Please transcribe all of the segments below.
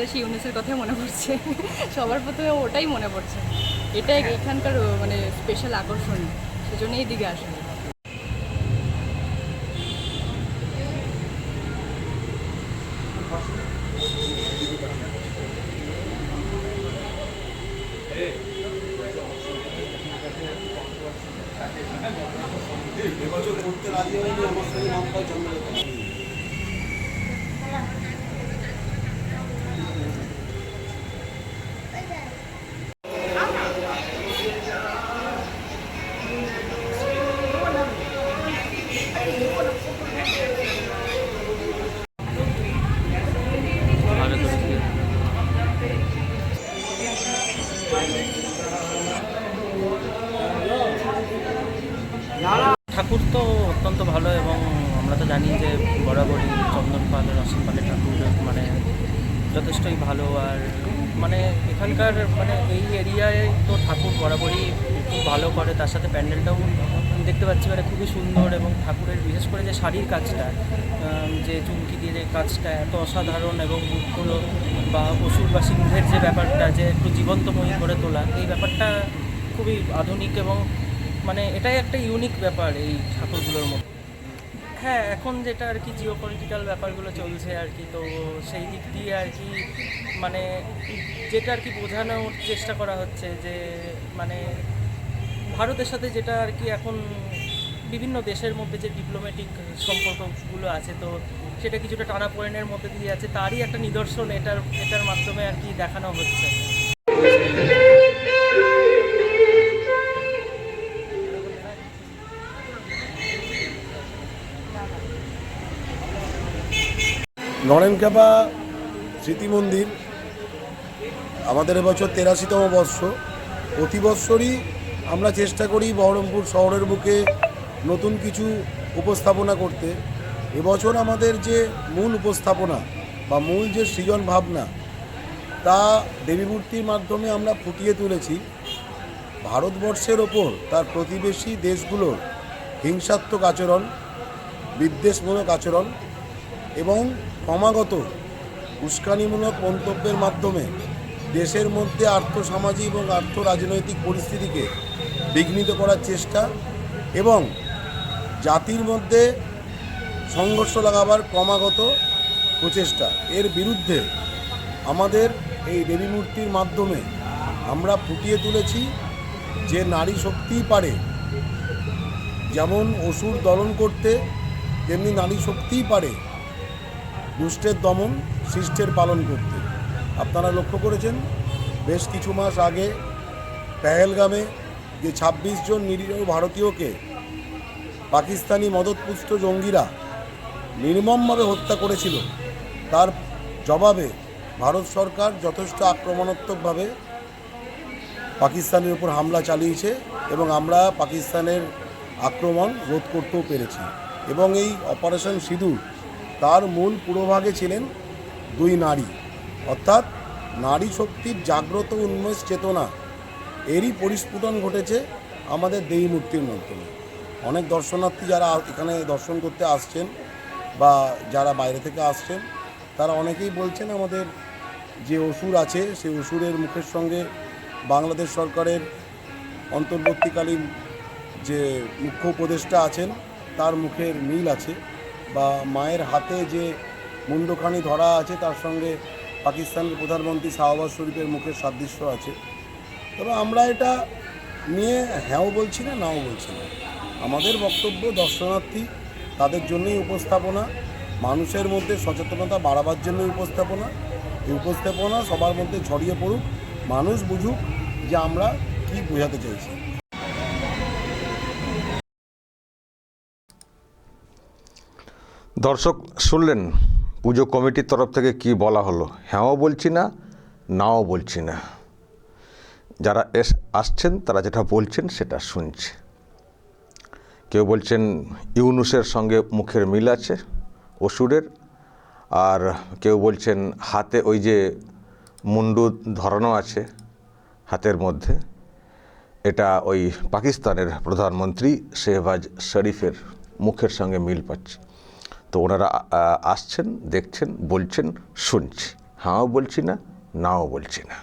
বেশি ইউনিসের কথাই মনে পড়ছে। সবার প্রথমে ওটাই মনে পড়ছে। এটাই এখানকার মানে স্পেশাল আকর্ষণ। সেজন্য এই দিকে আসে করতে রাজি হয়নি, আমার সঙ্গে নামটাই চন্দ্রলেখা অত্যন্ত ভালো এবং আমরা তো জানি যে বরাবরই চন্দন পাল, রসন পালের ঠাকুর মানে যথেষ্টই ভালো আর মানে এখানকার মানে এই এরিয়ায় তো ঠাকুর বরাবরই খুব ভালো করে, তার সাথে প্যান্ডেলটাও দেখতে পাচ্ছি মানে খুবই সুন্দর এবং ঠাকুরের বিশেষ করে যে শাড়ির কাজটা যে চুমকি দিয়ে যে কাজটা এত অসাধারণ এবং মুখগুলো বা অসুর বা সিংহের যে ব্যাপারটা যে একটু জীবন্তময়ী করে তোলা, এই ব্যাপারটা খুবই আধুনিক এবং মানে এটাই একটা ইউনিক ব্যাপার এই ঠাকুরগুলোর মধ্যে। হ্যাঁ এখন যেটা আর কি জিও পলিটিক্যাল ব্যাপারগুলো চলছে আর কি, তো সেই দিক দিয়ে আর কি মানে যেটা আর কি বোঝানোর চেষ্টা করা হচ্ছে যে মানে ভারতের সাথে যেটা আর কি এখন বিভিন্ন দেশের মধ্যে যে ডিপ্লোম্যাটিক সম্পর্কগুলো আছে, তো সেটা কিছুটা টানাপোড়েনের মধ্যে দিয়ে আছে, তারই একটা নিদর্শন এটার এটার মাধ্যমে আর কি দেখানো হচ্ছে। নরেনকাপা স্মৃতি মন্দির, আমাদের এবছর তেরাশিতম বর্ষ। প্রতি বৎসরই আমরা চেষ্টা করি বহরমপুর শহরের বুকে নতুন কিছু উপস্থাপনা করতে। এবছর আমাদের যে মূল উপস্থাপনা বা মূল যে সৃজন ভাবনা, তা দেবীমূর্তির মাধ্যমে আমরা ফুটিয়ে তুলেছি। ভারতবর্ষের ওপর তার প্রতিবেশী দেশগুলোর হিংসাত্মক আচরণ, বিদ্বেষমূলক আচরণ এবং ক্রমাগত উস্কানিমূলক মন্তব্যের মাধ্যমে দেশের মধ্যে আর্থসামাজিক এবং আর্থ রাজনৈতিক পরিস্থিতিকে বিঘ্নিত করার চেষ্টা এবং জাতির মধ্যে সংঘর্ষ লাগাবার ক্রমাগত প্রচেষ্টা। এর বিরুদ্ধে আমাদের এই দেবী মূর্তির মাধ্যমে আমরা ফুটিয়ে তুলেছি যে নারী শক্তিই পারে। যেমন অসুর দলন করতে, তেমনি নারী শক্তিই পারে। দুষ্টের দমন, শিষ্টের পালন করতে। আপনারা লক্ষ্য করেছেন, বেশ কিছু মাস আগে পেহেলগামে যে ২৬ জন নিরীহ ভারতীয়কে পাকিস্তানি মদতপুষ্ট জঙ্গিরা নির্মমভাবে হত্যা করেছিল, তার জবাবে ভারত সরকার যথেষ্ট আক্রমণাত্মকভাবে পাকিস্তানের উপর হামলা চালিয়েছে এবং আমরা পাকিস্তানের আক্রমণ রোধ করতেও পেরেছি। এবং এই অপারেশন সিঁদুর তার মূল পুরোভাগে ছিলেন দুই নারী। অর্থাৎ নারী শক্তির জাগ্রত উন্মেষ চেতনা। এরই পরিস্ফুটন ঘটেছে আমাদের দেবী মূর্তির মাধ্যমে। অনেক দর্শনার্থী যারা এখানে দর্শন করতে আসছেন বা যারা বাইরে থেকে আসছেন, তারা অনেকেই বলছেন আমাদের যে অসুর আছে, সেই অসুরের মুখের সঙ্গে বাংলাদেশ সরকারের অন্তর্বর্তীকালীন যে মুখ্য উপদেষ্টা আছেন, তার মুখের মিল আছে। বা মায়ের হাতে যে মুন্ডখানি ধরা আছে, তার সঙ্গে পাকিস্তানের প্রধানমন্ত্রী শাহবাজ শরীফের মুখের সাদৃশ্য আছে। তবে আমরা এটা নিয়ে হ্যাঁও বলছি না, নাও বলছি না। আমাদের বক্তব্য দর্শনার্থী, তাদের জন্যই উপস্থাপনা, মানুষের মধ্যে সচেতনতা বাড়াবার জন্যই উপস্থাপনা। এই উপস্থাপনা সবার মধ্যে ছড়িয়ে পড়ুক, মানুষ বুঝুক যে আমরা কি বোঝাতে চাইছি। দর্শক, শুনলেন পুজো কমিটির তরফ থেকে কি বলা হলো? হ্যাঁও বলছি না, নাও বলছি না। যারা এস, আসছেন, তারা যেটা বলছেন, সেটা শুনছে। কেউ বলছেন ইউনুসের সঙ্গে মুখের মিল আছে, অসুরের। আর কেউ বলছেন হাতে ওই যে মুন্ডু ধরানো আছে, হাতের মধ্যে। এটা ওই পাকিস্তানের প্রধানমন্ত্রী শেহবাজ শরীফের মুখের সঙ্গে মিল পাচ্ছে। তো ওনারা আসছেন, দেখছেন, বলছেন, শুনছি। হ্যাঁও বলছি না, নাও বলছি না।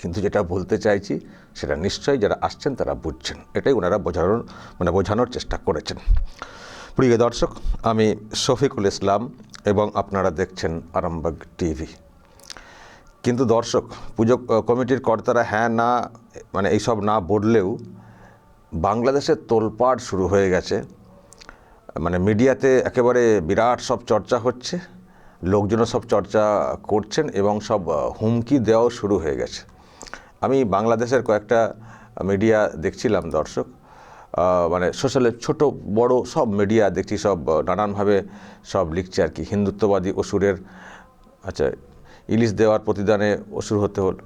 কিন্তু যেটা বলতে চাইছি, সেটা নিশ্চয়ই যারা আসছেন তারা বুঝছেন। এটাই ওনারা বোঝানোর মানে বোঝানোর চেষ্টা করেছেন। প্রিয় দর্শক, আমি শফিকুল ইসলাম এবং আপনারা দেখছেন আরামবাগ টিভি। কিন্তু দর্শক, পুজো কমিটির কর্তারা হ্যাঁ না মানে এইসব না বললেও বাংলাদেশের তোলপাড় শুরু হয়ে গেছে। মানে মিডিয়াতে একেবারে বিরাট সব চর্চা হচ্ছে, লোকজনও সব চর্চা করছেন এবং সব হুমকি দেওয়াও শুরু হয়ে গেছে। আমি বাংলাদেশের কয়েকটা মিডিয়া দেখছিলাম দর্শক মানে সোশ্যালে ছোট, বড় সব মিডিয়া দেখছি, সব নানানভাবে সব লিখছে আর কি। হিন্দুত্ববাদী অসুরের আচ্ছা ইলিশ দেওয়ার প্রতিদানে অসুর হতে হল।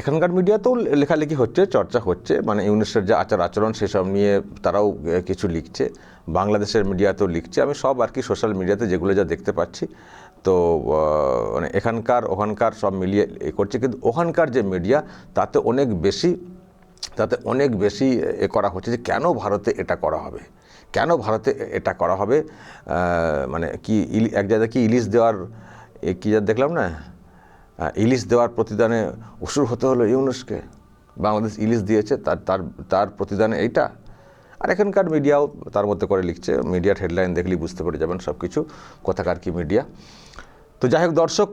এখানকার মিডিয়াতেও লেখালেখি হচ্ছে, চর্চা হচ্ছে মানে ইউনিসের যে আচার আচরণ সেসব নিয়ে তারাও কিছু লিখছে, বাংলাদেশের মিডিয়াতেও লিখছে, আমি সব আর কি সোশ্যাল মিডিয়াতে যেগুলো যা দেখতে পাচ্ছি, তো মানে এখানকার, ওখানকার সব মিলিয়ে এ করছে, কিন্তু ওখানকার যে মিডিয়া তাতে অনেক বেশি, তাতে অনেক বেশি এ করা হচ্ছে যে কেন ভারতে এটা করা হবে? কেন ভারতে এটা করা হবে? মানে কি এক জায়গায় কি ইলিশ দেওয়ার কী যা দেখলাম না? ইলিশ দেওয়ার প্রতিদানে অসুর হতে হলো ইউনুসকে। বাংলাদেশ ইলিশ দিয়েছে, তার তার তার প্রতিদানে এইটা। আর এখানকার মিডিয়াও তার মধ্যে করে লিখছে, মিডিয়ার হেডলাইন দেখলেই বুঝতে পেরে যাবেন সব কিছু কোথাকার কি মিডিয়া। তো যাই হোক দর্শক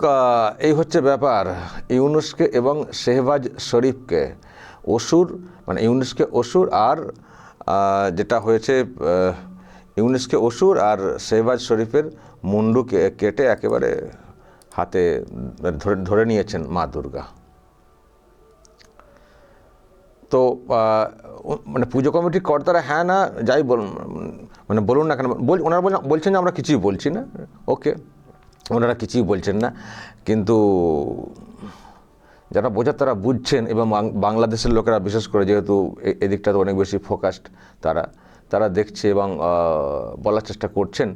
এই হচ্ছে ব্যাপার, ইউনুসকে এবং শেহবাজ শরীফকে। অসুর মানে ইউনুসকে অসুর আর যেটা হয়েছে ইউনুসকে অসুর আর শেহবাজ শরীফের মুন্ডু কেটে একেবারে হাতে ধরে নিয়েছেন মা দুর্গা। তো মানে পুজো কমিটির কর্তারা হ্যাঁ না, যাই বলুন মানে বলুন না কেন, বল, ওনারা বল- বলছেন যে আমরা কিছুই বলছি না, ওকে, ওনারা কিছুই বলছেন না, কিন্তু যারা বোঝার তারা বুঝছেন, এবং বাংলাদেশের লোকেরা বিশেষ করে যেহেতু এ- এদিকটাতে অনেক বেশি ফোকাসড তারা। তারা দেখছে এবং বলার চেষ্টা করছেন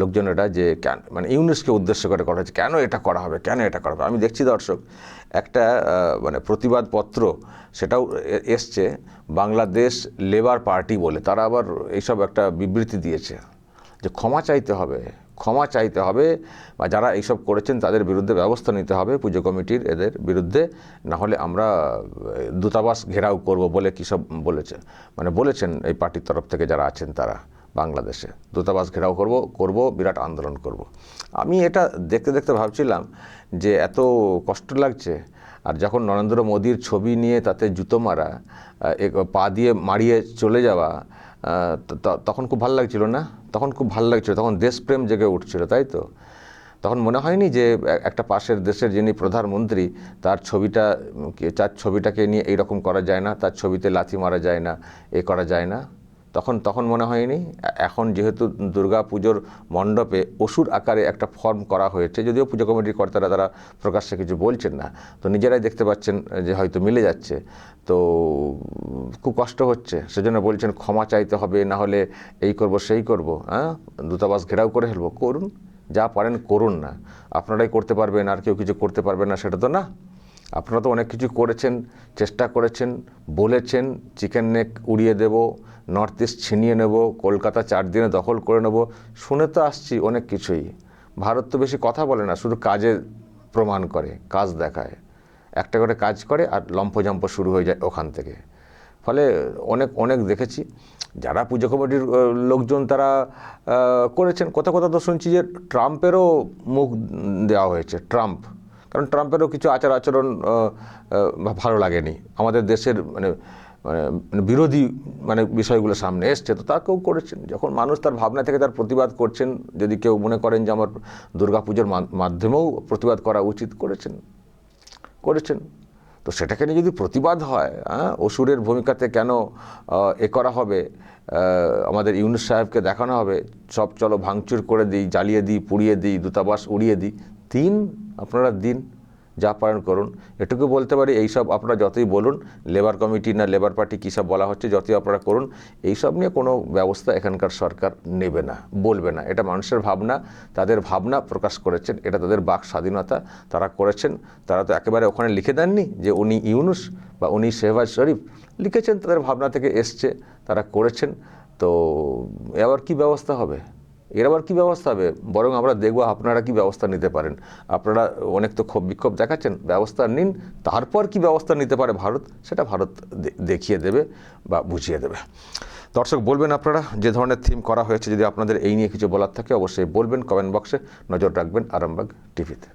লোকজন এটা যে কেন মানে ইউনিসকে উদ্দেশ্য করে করা হচ্ছে কেন এটা করা হবে, কেন এটা করা হবে? আমি দেখছি দর্শক, একটা মানে প্রতিবাদপত্র সেটাও এসছে বাংলাদেশ লেবার পার্টি বলে, তারা আবার এইসব একটা বিবৃতি দিয়েছে যে ক্ষমা চাইতে হবে। ক্ষমা চাইতে হবে বা যারা এইসব করেছেন তাদের বিরুদ্ধে ব্যবস্থা নিতে হবে, পুজো কমিটির এদের বিরুদ্ধে। না হলে আমরা দূতাবাস ঘেরাও করব বলে কী সব বলেছে মানে বলেছেন এই পার্টির তরফ থেকে যারা আছেন তারা বাংলাদেশে। দূতাবাস ঘেরাও করব করব, বিরাট আন্দোলন করব। আমি এটা দেখতে দেখতে ভাবছিলাম যে এত কষ্ট লাগছে, আর যখন নরেন্দ্র মোদীর ছবি নিয়ে তাতে জুতো মারা পা দিয়ে মারিয়ে চলে যাওয়া তখন খুব ভালো লাগছিল না? তখন খুব ভালো লাগছিল, তখন দেশপ্রেম জেগে উঠছিল, তাই তো? তখন মনে হয়নি যে একটা পাশের দেশের যিনি প্রধানমন্ত্রী, তার ছবিটা তার ছবিটাকে নিয়ে এইরকম করা যায় না, তার ছবিতে লাথি মারা যায় না, এ করা যায় না? তখন তখন মনে হয়নি। এখন যেহেতু দুর্গা পুজোর মণ্ডপে অসুর আকারে একটা ফর্ম করা হয়েছে, যদিও পুজো কমিটির কর্তারা তারা প্রকাশ্যে কিছু বলছেন না। তো নিজেরাই দেখতে পাচ্ছেন যে হয়তো মিলে যাচ্ছে। তো, খুব কষ্ট হচ্ছে। সেজন্য বলছেন, ক্ষমা চাইতে হবে, না হলে এই করব, সেই করব হ্যাঁ? দূতাবাস ঘেরাও করে ফেলব। করুন, যা পারেন করুন না। আপনারাই করতে পারবেন, আর কেউ কিছু করতে পারবে না, সেটা তো না। আপনারা তো অনেক কিছু করেছেন, চেষ্টা করেছেন, বলেছেন, চিকেন নেক উড়িয়ে দেব, নর্থ ইস্ট ছিনিয়ে নেব, কলকাতা চার দিনে দখল করে নেব, শুনে তো আসছি অনেক কিছুই। ভারত তো বেশি কথা বলে না, শুধু কাজে প্রমাণ করে, কাজ দেখায়। একটা করে কাজ করে আর লম্ফজম্প শুরু হয়ে যায় ওখান থেকে। ফলে অনেক অনেক দেখেছি, যারা পুজো কমিটির লোকজন তারা করেছেন। কথা কথা তো শুনছি যে ট্রাম্পেরও মুখ দেওয়া হয়েছে, ট্রাম্প। কারণ ট্রাম্পেরও কিছু আচার আচরণ ভালো লাগেনি। আমাদের দেশের মানে মানে মানে বিরোধী মানে বিষয়গুলো সামনে এসছে, তো তাকেও করেছেন। যখন মানুষ তার ভাবনা থেকে তার প্রতিবাদ করছেন, যদি কেউ মনে করেন যে আমার দুর্গাপুজোর মাধ্যমেও প্রতিবাদ করা উচিত, করেছেন। করেছেন। তো সেটাকে নিয়ে যদি প্রতিবাদ হয় হ্যাঁ অসুরের ভূমিকাতে কেন এ করা হবে আমাদের ইউনুস সাহেবকে দেখানো হবে, সব চলো ভাঙচুর করে দিই, জ্বালিয়ে দিই, পুড়িয়ে দিই, দূতাবাস উড়িয়ে দিই দিন আপনারা দিন যা পারেন করুন। এটুকু বলতে পারি, এইসব আপনারা যতই বলুন লেবার কমিটি না লেবার পার্টি কী সব বলা হচ্ছে, যতই আপনারা করুন, এইসব নিয়ে কোনো ব্যবস্থা এখানকার সরকার নেবে না, বলবে না। এটা মানুষের ভাবনা, তাদের ভাবনা প্রকাশ করেছেন, এটা তাদের বাক স্বাধীনতা তারা করেছেন। তারা তো একেবারে ওখানে লিখে দেননি যে উনি ইউনুস বা উনি শেহবাজ শরীফ, লিখেছেন, তাদের ভাবনা থেকে এসছে, তারা করেছেন। তো এবার কি ব্যবস্থা হবে? এর আবার কী ব্যবস্থা হবে? বরং আমরা দেখব আপনারা কি ব্যবস্থা নিতে পারেন। আপনারা অনেক তো ক্ষোভ বিক্ষোভ দেখাচ্ছেন, ব্যবস্থা নিন। তারপর কি ব্যবস্থা নিতে পারে ভারত, সেটা ভারত দেখিয়ে দেবে বা বুঝিয়ে দেবে। দর্শক, বলবেন আপনারা যে ধরনের থিম করা হয়েছে, যদি আপনাদের এই নিয়ে কিছু বলার থাকে, অবশ্যই বলবেন কমেন্ট বক্সে নজর রাখবেন আরামবাগ টিভিতে।